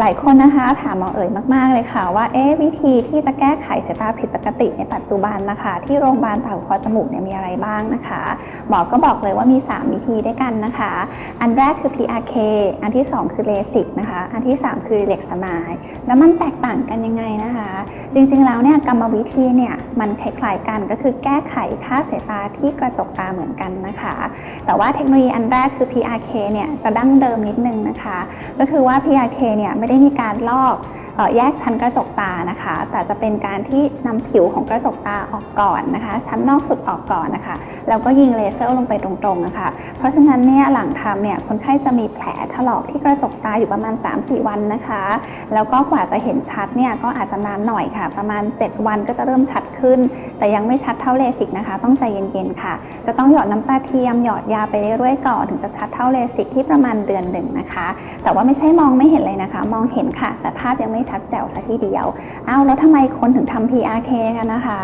หลายคนนะคะถามหมอเอ๋ยมากๆเลยค่ะ ว่าเอ๊ะวิธีที่จะแก้ไขสายตาผิดปกติในปัจจุบันนะคะ ที่โรงพยาบาลตาหูคอจมูกเนี่ยมีอะไรบ้างนะคะหมอก็บอกเลยว่ามี 3 วิธีด้วยกันนะคะ อันแรกคือ PRK อันที่ 2 คือเลสิกนะคะ อันที่ 3 คือเล็กสมาย แล้วมันแตกต่างกันยังไงนะคะ จริงๆแล้วเนี่ยกรรมวิธีเนี่ยมันคล้ายๆกันก็คือแก้ไขค่าสายตาที่กระจกตาเหมือนกันนะคะ แต่ว่าเทคโนโลยีอันแรกคือ PRK เนี่ยจะดั้งเดิมนิดนึงนะคะ ก็คือว่า PRK เนี่ยไม่ได้มีการลอก แยกชั้นกระจกตานะคะ แต่จะเป็นการที่นำผิวของกระจกตาออกก่อนนะคะ ชั้นนอกสุดออกก่อนนะคะ แล้วก็ยิงเลเซอร์ลงไปตรงๆนะคะ เพราะฉะนั้นเนี่ยหลังทำเนี่ยคนไข้จะมีแผลถลอกที่กระจกตาอยู่ประมาณ 3-4 วันนะคะ แล้วก็กว่าจะเห็นชัดเนี่ยก็อาจจะนานหน่อยค่ะ ประมาณ 7 วันก็จะเริ่มชัดขึ้น แต่ยังไม่ชัดเท่าเลสิกนะคะ ต้องใจเย็นๆค่ะ จะต้องหยอดน้ำตาเทียมหยอดยาไปเรื่อยๆก่อนถึงจะชัดเท่าเลสิกที่ประมาณเดือนหนึ่งนะคะ แต่ว่าไม่ใช่มองไม่เห็นเลยนะคะ มองเห็นค่ะ แต่ภาพยังไม่ชัดแจ๋วสักทีเดียวอ้าวแล้วทำไมคนถึงทำ PRK กันนะคะ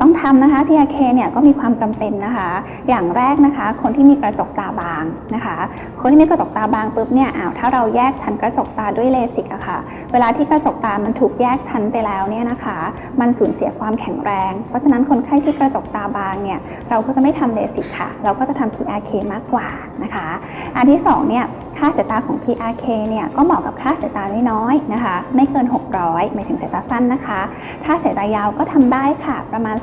ต้องทำนะคะ PRK เนี่ยก็มีความจำเป็นนะคะ อย่างแรกนะคะ คนที่มีกระจกตาบางนะคะ คนที่มีกระจกตาบางปุ๊บเนี่ยอ้าวถ้าเราแยกชั้นกระจกตาด้วยเลสิกอะค่ะ เวลาที่กระจกตามันถูกแยกชั้นไปแล้วเนี่ยนะคะ มันสูญเสียความแข็งแรง เพราะฉะนั้นคนไข้ที่กระจกตาบางเนี่ยเราก็จะไม่ทำเลสิกค่ะ เราก็จะทำ PRK มากกว่านะคะ อันที่สองเนี่ย ค่าสายตาของ PRK เนี่ยก็เหมาะกับค่าสายตาน้อยๆนะคะ ไม่เกิน 600หมายถึงสายตาสั้นนะคะ ถ้าสายตายาวก็ทำได้ค่ะ ประมาณ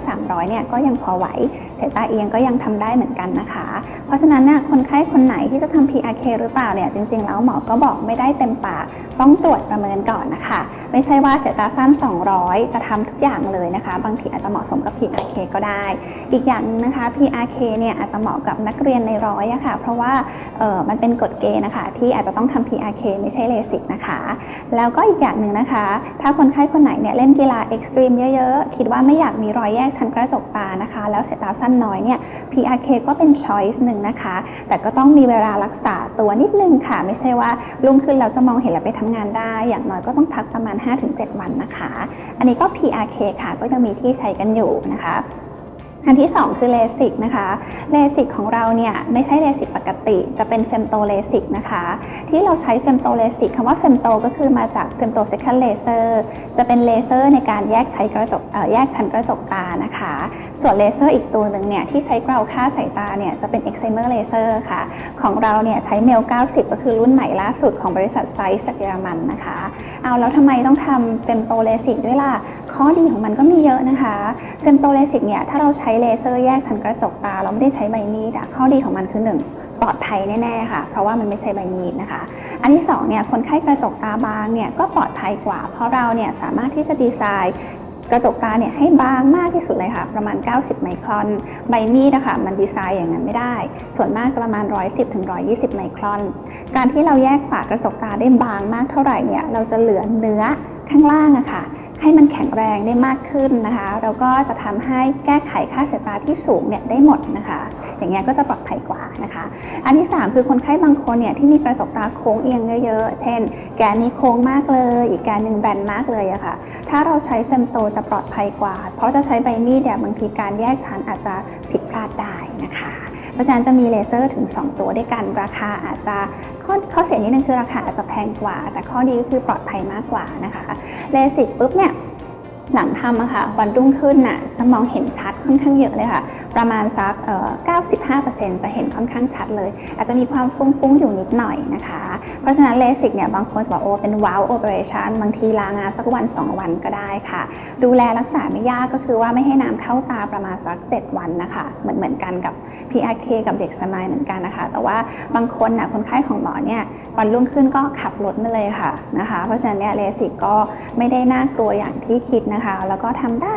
200-300เนี่ยก็ยังพอไหวสายตาเอียงก็ยังทำได้เหมือนกันนะคะ เพราะฉะนั้นเนี่ยคนไข้คนไหนที่จะทำ PRK หรือเปล่าเนี่ยจริงๆ แล้วหมอก็บอกไม่ได้เต็มปากต้องตรวจประเมินก่อนนะคะ ไม่ใช่ว่าสายตาสั้น 200 จะทำทุกอย่างเลยนะคะ บางทีอาจจะเหมาะสมกับ PRK ก็ได้ อีกอย่างนึงนะคะ PRK เนี่ยอาจจะเหมาะกับนักเรียนในร้อยอะค่ะ เพราะว่าเออมันเป็นกฎเกนะคะ ที่อาจจะต้องทำ PRK ไม่ใช่เลสิกนะคะ แล้วก็อีกอย่างหนึ่งนะคะ ถ้าคนไข้คนไหนเนี่ยเล่นกีฬาเอ็กซ์ตรีมเยอะๆ คิดว่าไม่อยากมีรอยแยกชั้นกระจกตานะคะ แล้วสายตาสั้นน้อยเนี่ย PRK ก็เป็นช้อยส์หนึ่งนะคะ แต่ก็ต้องมีเวลารักษาตัวนิดนึงค่ะ ไม่ใช่ว่ารุ่งขึ้นเราจะมองเห็นแล้วไปทำงานได้ อย่างน้อยก็ต้องพักประมาณ 5-7 วันนะคะ อันนี้ก็ PRK ค่ะก็ยังมีที่ใช้กันอยู่นะคะ อันที่ 2 คือเลสิกนะคะเลสิกของเราเนี่ยไม่ใช่เลสิกปกติจะเป็นเฟมโตเลสิกนะคะที่เราใช้เฟมโตเลสิกคำว่าเฟมโตก็คือมาจากเฟมโตเซคันเลเซอร์จะเป็นเลเซอร์ในการแยกใช้กระจกแยกชั้นกระจกตานะคะ ส่วนเลเซอร์อีกตัวหนึ่งเนี่ยที่ใช้เกลาค่าสายตาเนี่ยจะเป็น Excimer Laser ค่ะ ของเราเนี่ยใช้เมล 90 ก็คือรุ่นใหม่ล่าสุดของบริษัทไซส์จากเยอรมันนะคะเอาแล้วทำไมต้องทำเฟมโตเลสิกด้วยล่ะข้อดีของมันก็มีเยอะนะคะเฟมโตเลสิกเนี่ยถ้าเราใช้้เลเซอร์แยกชั้นกระจกตา เราไม่ได้ใช้ใบมีดอะข้อดีของมันคือ 1 ปลอดภัยแน่ๆค่ะ เพราะว่ามันไม่ใช่ใบมีดนะคะ อันที่2เนี่ยคนไข้กระจกตาบางเนี่ยก็ปลอดภัยกว่า เพราะเราเนี่ยสามารถที่จะดีไซน์กระจกตาเนี่ยให้บางมากที่สุดเลยค่ะ ประมาณ 90 ไมครอน ใบมีดนะคะมันดีไซน์อย่างนั้นไม่ได้ ส่วนมากจะประมาณ 110ถึง120 ไมครอน การที่เราแยกฝากระจกตาได้บางมากเท่าไหร่เนี่ยเราจะเหลือเนื้อข้างล่างอะค่ะ ให้มันแข็งแรงได้มากขึ้นนะคะแล้วก็จะทำให้แก้ไขค่าสายตาที่สูงเนี่ยได้หมดนะคะ อย่างเงี้ยก็จะปลอดภัยกว่านะคะ อันที่ 3 คือคนไข้บางคนเนี่ยที่มีกระจกตาโค้งเอียงเยอะๆ เช่น แกนนี้โค้งมากเลย อีกแกนหนึ่งแบนมากเลยอะค่ะ ถ้าเราใช้เฟมโตจะปลอดภัยกว่า เพราะจะใช้ใบมีดเนี่ยบางทีการแยกชั้นอาจจะผิดพลาดได้นะคะ เพราะฉะนั้นจะมีเลเซอร์ถึง 2 ตัวด้วยกันราคาอาจจะ ข้อข้อเสียนิดนึงคือราคาอาจจะแพงกว่า แต่ข้อดีก็คือปลอดภัยมากกว่านะคะเลสิกปุ๊บเนี่ยหลังทำอะค่ะวันรุ่งขึ้นน่ะจะมองเห็นชัดค่อนข้างเยอะเลยค่ะ ประมาณสักเอ่อ95%จะเห็นค่อนข้างชัดเลย อาจจะมีความฟุ้งๆ อยู่นิดหน่อยนะคะ เพราะฉะนั้นเลสิกเนี่ยบางคนบอกโอ้เป็นว้าวโอเปอเรชันบางทีลางานสักวัน 2 วันก็ได้ค่ะ ดูแลรักษาไม่ยากก็คือว่าไม่ให้น้ำเข้าตาประมาณสัก 7 วันนะคะเหมือนเหมือนกันกับ PRK กับเด็กสมัยเหมือนกันนะคะ แต่ว่าบางคนน่ะคนไข้ของหมอเนี่ยวันรุ่งขึ้นก็ขับรถมาเลยค่ะนะคะ เพราะฉะนั้นเนี่ยเลสิกก็ไม่ได้น่ากลัวอย่างที่คิดนะคะ แล้วก็ทำได้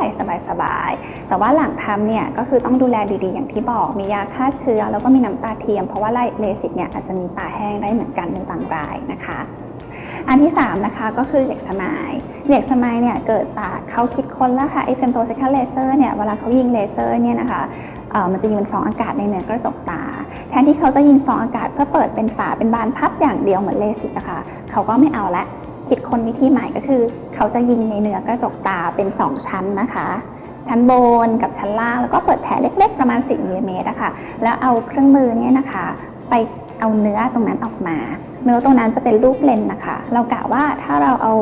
สบายๆแต่ว่าหลังทำเนี่ยก็คือต้องดููแลดีๆ อย่างที่บอก มียาฆ่าเชื้อ แล้วก็มีน้ำตาเทียม เพราะว่าเลสิกเนี่ยอาจจะมีตาแห้งได้เหมือนกันในบางรายนะคะ อันที่ 3 นะคะก็คือเหล็กสมายเหล็กสมายเนี่ยเกิดจากเขาคิดค้นแล้วค่ะไอเฟมโตเซิคาเลเซอร์เนี่ยเวลาเขายิงเลเซอร์เนี่ยนะคะเอ่อมันจะยิงเป็นฟองอากาศในเนื้อกระจกตา แทนที่เขาจะยิงฟองอากาศเพื่อเปิดเป็นฝาเป็นบานพับอย่างเดียวเหมือนเลสิกอะคะเขาก็ไม่เอาละคิดค้นวิธีใหม่ก็คือ เขาจะยิงในเนื้อกระจกตาเป็น 2 ชั้นนะคะ ชั้นบนกับชั้นล่างแล้วก็เปิดแผลเล็กๆ ประมาณ 10มิลลิเมตรนะคะแล้วเอาเครื่องมือเนี่ยนะคะ ไปเอาเนื้อตรงนั้นออกมา เนื้อตรงนั้นจะเป็นรูปเลนนะคะ เรากะว่าถ้าเราเอา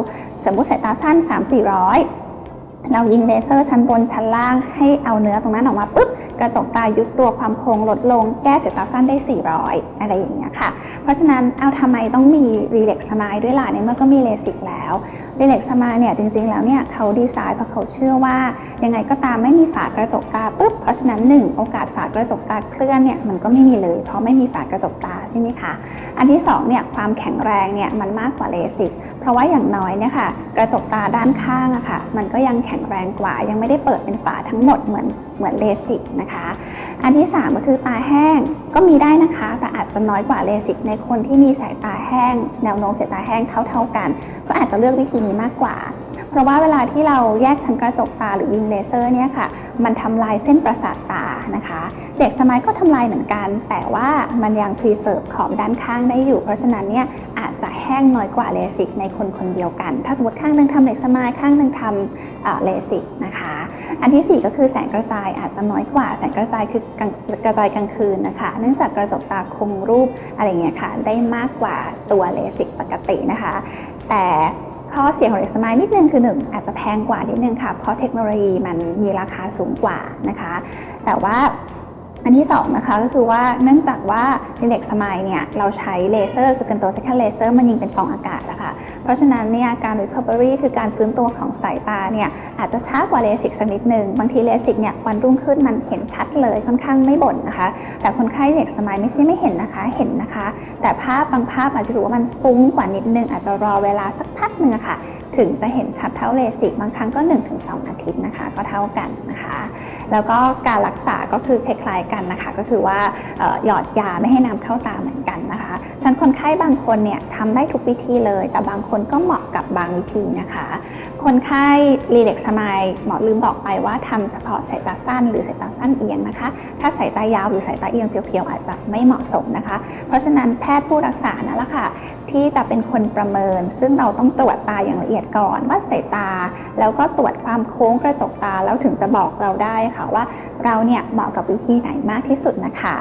สมมติสายตาสั้น 3-400 เรายิงเลเซอร์ชั้นบนชั้นล่างให้เอาเนื้อตรงนั้นออกมาปุ๊บ ระจกตายุบตัวความโค้งลดลง แก้สายตาสั้นได้ 400 อะไรอย่างเงี้ยค่ะ เพราะฉะนั้นเอาทำไมต้องมีรีเล็กสมายด้วยล่ะในเมื่อก็มีเลสิกแล้วรีเล็กสมายเนี่ยจริงๆแล้วเนี่ยเขาดีไซน์เพราะเขาเชื่อว่า ยังไงก็ตามไม่มีฝากระจกตาปุ๊บเพราะฉะนั้นหนึ่งโอกาสฝากระจกตาเคลื่อนเนี่ยมันก็ไม่มีเลย เพราะไม่มีฝากระจกตาใช่ไหมคะอันที่สองเนี่ยความแข็งแรงเนี่ยมันมากกว่าเลสิกเพราะว่าอย่างน้อยเนี่ยค่ะกระจกตาด้านข้างอะค่ะมันก็ยังแข็งแรงกว่ายังไม่ได้เปิดเป็นฝาทั้งหมดเหมือนเหมือนเลสิกนะคะ อันที่สามก็คือตาแห้งก็มีได้นะคะ แต่อาจจะน้อยกว่าเลสิกในคนที่มีสายตาแห้ง แนวโน้มสายตาแห้งเท่าๆกัน ก็อาจจะเลือกวิธีนี้มากกว่า เพราะว่าเวลาที่เราแยกชั้นกระจกตาหรือยิงเลเซอร์เนี่ยค่ะ มันทำลายเส้นประสาทตานะคะ เด็กสมัยก็ทำลายเหมือนกัน แต่ว่ามันยังพรีเซิร์ฟขอบด้านข้างได้อยู่ เพราะฉะนั้นเนี่ยอาจจะแห้งน้อยกว่าเลสิกในคนคนเดียวกัน ถ้าสมมติข้างหนึ่งทำเด็กสมัยข้างหนึ่งทำเลสิกนะคะ อันที่ 4 ก็คือแสงกระจายอาจจะน้อยกว่า แสงกระจายคือกระจายกลางคืนนะคะ เนื่องจากกระจกตาคงรูปอะไรเงี้ยค่ะได้มากกว่าตัวเลสิกปกตินะคะ แต่ ข้อเสียของเด็กสมายนิดนึงคือ 1 อาจจะแพงกว่านิดนึงค่ะ เพราะเทคโนโลยีมันมีราคาสูงกว่านะคะ แต่ว่า อันที่2นะคะก็คือว่าเนื่องจากว่าในเด็กสมัยเนี่ยเราใช้เลเซอร์คือเป็นตัว second laser มันยิงเป็นฟองอากาศนะคะเพราะฉะนั้นเนี่ยการ recovery คือการฟื้นตัวของสายตาเนี่ยอาจจะช้ากว่าเลสิกสักนิดหนึ่งบางทีเลสิกเนี่ยวันรุ่งขึ้นมันเห็นชัดเลยค่อนข้างไม่บ่นนะคะ แต่คนไข้เด็กสมัยไม่ใช่ไม่เห็นนะคะเห็นนะคะ แต่ภาพบางภาพอาจจะรู้ว่ามันฟุ้งกว่านิดนึงอาจจะรอเวลาสักพักหนึ่งอะค่ะ ถึงจะเห็นชัดเท่าเลสิกบางครั้งก็ 1-2 อาทิตย์นะคะ ก็เท่ากันนะคะ แล้วก็การรักษาก็คือคล้ายๆกันนะคะ ก็คือว่าหยอดยาไม่ให้น้ำเข้าตาเหมือนกันนะคะฉะนั้นคนไข้บางคนเนี่ยทำได้ทุกวิธีเลย แต่บางคนก็เหมาะกับบางวิธีนะคะ คนไข้รีเด็กสมายหมอลืมบอกไปว่าทำเฉพาะสายตาสั้นหรือสายตาสั้นเอียงนะคะ ถ้าสายตายาวหรือสายตาเอียงเพียวๆ อาจจะไม่เหมาะสมนะคะ เพราะฉะนั้นแพทย์ผู้รักษานั่นแหละค่ะที่จะเป็นคนประเมิน ซึ่งเราต้องตรวจตาอย่างละเอียดก่อนว่าสายตา แล้วก็ตรวจความโค้งกระจกตาแล้วถึงจะบอกเราได้ค่ะว่า เราเนี่ยเหมาะกับวิธีไหนมากที่สุดนะคะ